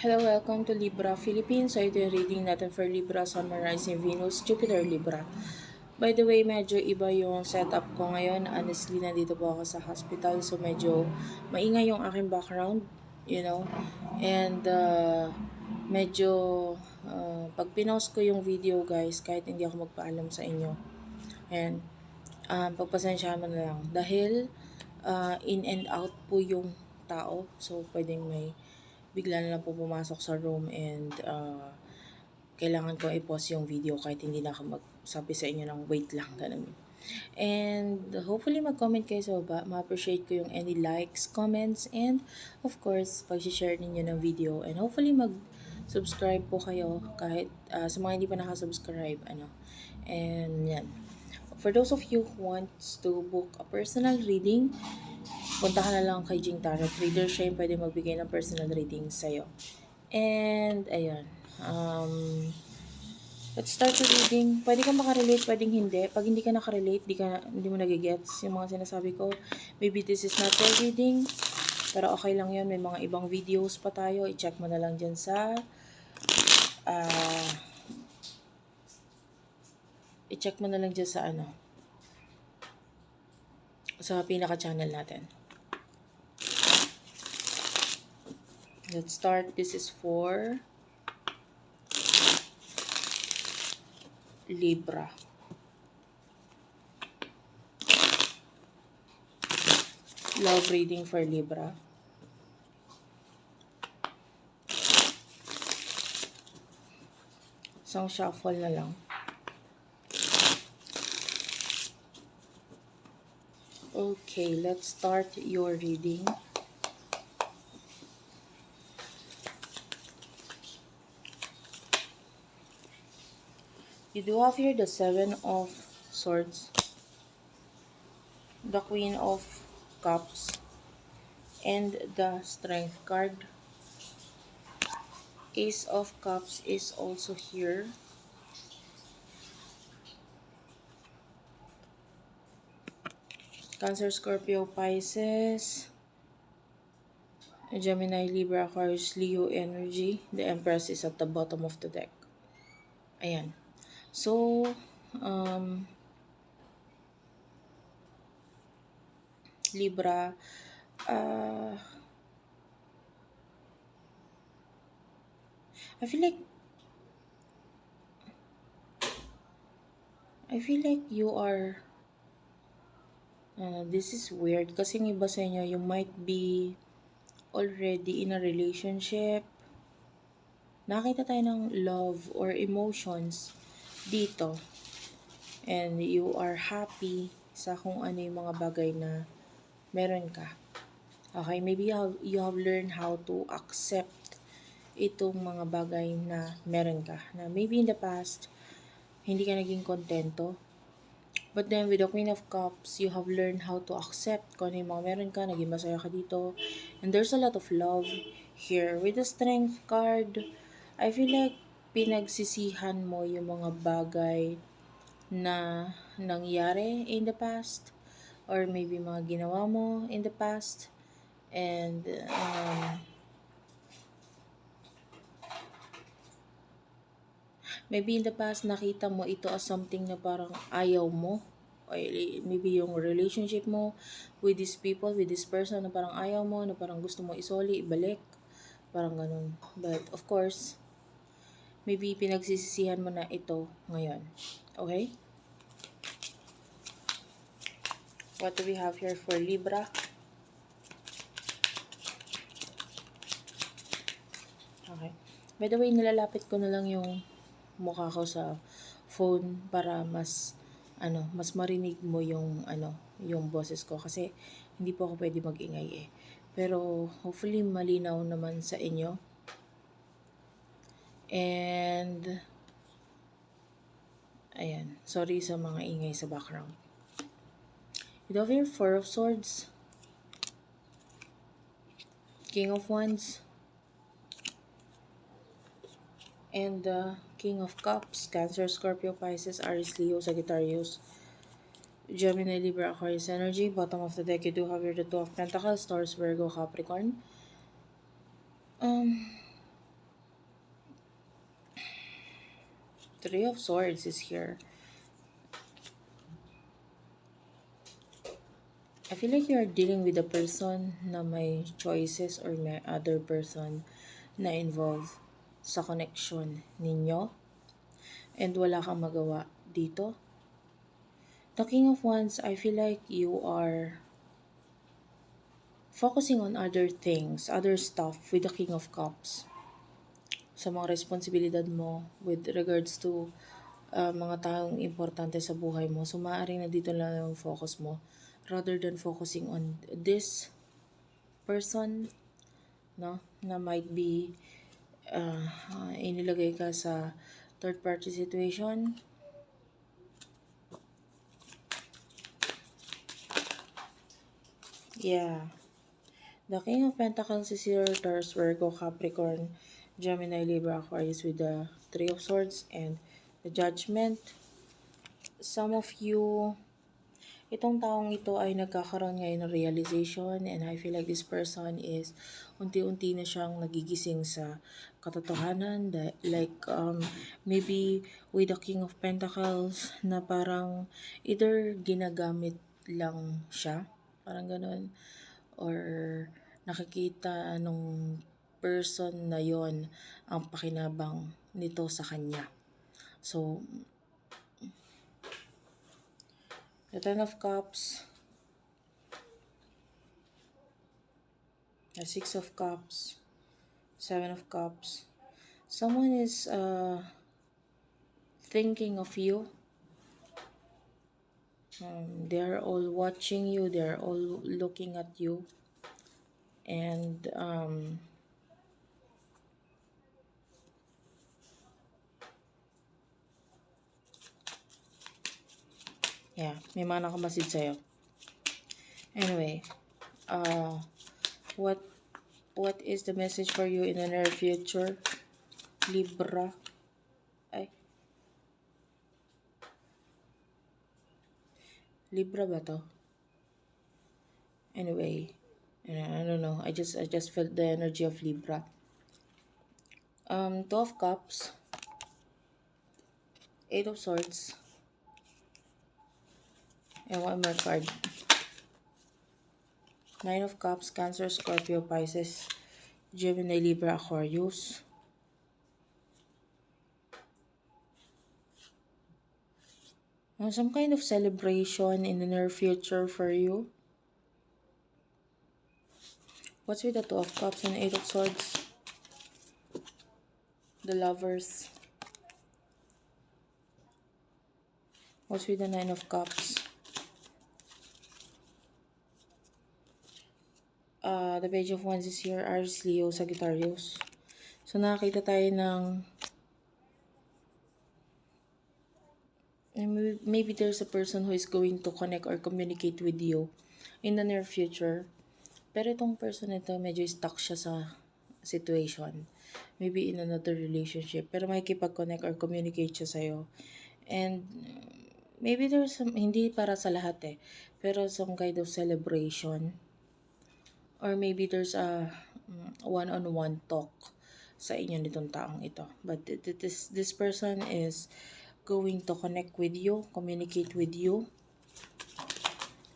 Hello, welcome to Libra Philippines. So, ito yung reading natin for Libra, summarizing Venus, Jupiter, Libra. By the way, medyo iba yung setup ko ngayon. Honestly, nandito po ako sa hospital. So, medyo maingay yung aking background, you know. And, uh, medyo, uh, pag pinost ko yung video, guys, kahit hindi ako magpaalam sa inyo. And, um, pagpasensyahan mo na lang. Dahil, uh, in and out po yung tao. So, pwedeng may bigla na lang po pumasok sa room and uh, kailangan ko i-pause yung video kahit hindi na ako magsabi sa inyo ng wait lang, ganun. And hopefully mag-comment kayo sa baba. Ma-appreciate ko yung any likes, comments, and of course, pag-share ninyo ng video. And hopefully mag-subscribe po kayo kahit uh, sa mga hindi pa nakasubscribe. Ano. And yan. For those of you who wants to book a personal reading, punta ka na lang kay Jing Tarot Reader. Siya yung pwede magbigay ng personal reading sa'yo. And, ayun. Um, let's start the reading. Pwede ka makarelate, pwedeng hindi. Pag hindi ka nakarelate, di, ka, hindi mo nagigets yung mga sinasabi ko. Maybe this is not your reading. Pero okay lang yun. May mga ibang videos pa tayo. I-check mo na lang dyan sa... Uh, i-check mo na lang dyan sa ano. Sa pinaka-channel natin. Let's start. This is for Libra. Love reading for Libra. Isang shuffle na lang. Okay, let's start your reading. You do have here the Seven of Swords, the Queen of Cups, and the Strength card. Ace of Cups is also here. Cancer, Scorpio, Pisces, Gemini, Libra, Aquarius, Leo energy. The Empress is at the bottom of the deck. Ayan. So, um, Libra, uh, I feel like I feel like you are uh, this is weird kasi yung iba sa inyo you might be already in a relationship. Nakita tayo ng love or emotions dito and you are happy sa kung ano yung mga bagay na meron ka. Okay, maybe you have, you have learned how to accept itong mga bagay na meron ka. Na maybe in the past, hindi ka naging kontento. But then with the Queen of Cups, you have learned how to accept kung ano yung mga meron ka, naging masaya ka dito. And there's a lot of love here. With the Strength card, I feel like pinagsisihan mo yung mga bagay na nangyari in the past or maybe mga ginawa mo in the past. And um, maybe in the past nakita mo ito as something na parang ayaw mo. Or maybe yung relationship mo with these people, with this person na parang ayaw mo, na parang gusto mo isoli, ibalik. Parang ganun. But of course, maybe pinagsisisihan mo na ito ngayon. Okay? What do we have here for Libra? Okay. By the way, nilalapit ko na lang yung mukha ko sa phone para mas ano, mas marinig mo yung ano, yung boses ko kasi hindi po ako pwede magingay eh. Pero hopefully malinaw naman sa inyo. And, ayan, sorry sa mga ingay sa background. You have your Four of Swords, King of Wands, and the King of Cups, Cancer, Scorpio, Pisces, Aries, Leo, Sagittarius, Gemini, Libra, Aquarius energy. Bottom of the deck, you do have your the Two of Pentacles, Taurus, Virgo, Capricorn. Um, Three of Swords is here. I feel like you are dealing with a person na may choices or may other person na involved sa connection ninyo and wala kang magawa dito. The King of Wands, I feel like you are focusing on other things, other stuff with the King of Cups. Sa mga responsibilidad mo with regards to uh, mga taong importante sa buhay mo. So, maaaring nandito lang yung focus mo rather than focusing on this person no na might be uh, uh, inilagay ka sa third party situation. Yeah. The king of pentacles is here Taurus Virgo Capricorn Gemini Libra Aquarius with the three of swords and the judgment. Some of you itong taong ito ay nagkakaroon ngayon ng realization and I feel like this person is unti-unti na siyang nagigising sa katotohanan. That like um, maybe with the King of Pentacles na parang either ginagamit lang siya parang ganun or nakikita nung person na yon ang pakinabang nito sa kanya so The Ten of Cups. The Six of Cups. Seven of Cups. Someone is uh, thinking of you. Um, they're all watching you. They're all looking at you. And um, Yeah, may mga nakamasid sa'yo. Anyway, uh, what what is the message for you in the near future? Libra. Ay. Libra ba to? Anyway, I don't know. I just I just felt the energy of Libra. Um, Two of Cups. Eight of Swords. And one more card. Nine of Cups, Cancer, Scorpio, Pisces, Gemini, Libra, Aquarius. Uh, some kind of celebration in the near future for you. What's with the Two of Cups and Eight of Swords? The Lovers. What's with the Nine of Cups? The page of wands is here, Aries, Leo, Sagittarius. So, nakakita tayo ng maybe there's a person who is going to connect or communicate with you in the near future. Pero itong person ito, medyo stuck siya sa situation. Maybe in another relationship. Pero makikipag-connect or communicate siya sa'yo. And maybe there's some, hindi para sa lahat eh, pero some kind of celebration or maybe there's a mm, one-on-one talk sa inyo nitong taong ito. But this this person is going to connect with you, communicate with you.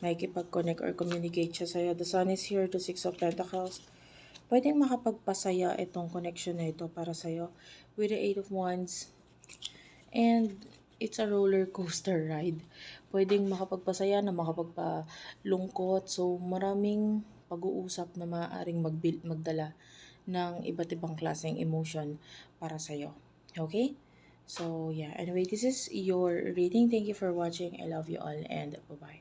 Makikipag-connect or communicate siya sa'yo. The sun is here, the six of pentacles. Pwedeng makapagpasaya itong connection na ito para sa'yo. With the eight of wands. And it's a roller coaster ride. Pwedeng makapagpasaya na makapagpalungkot. So, maraming pag-uusap na maaaring magbil- magdala ng iba't ibang klaseng emotion para sa'yo. Okay? So, yeah. Anyway, this is your reading. Thank you for watching. I love you all and bye-bye.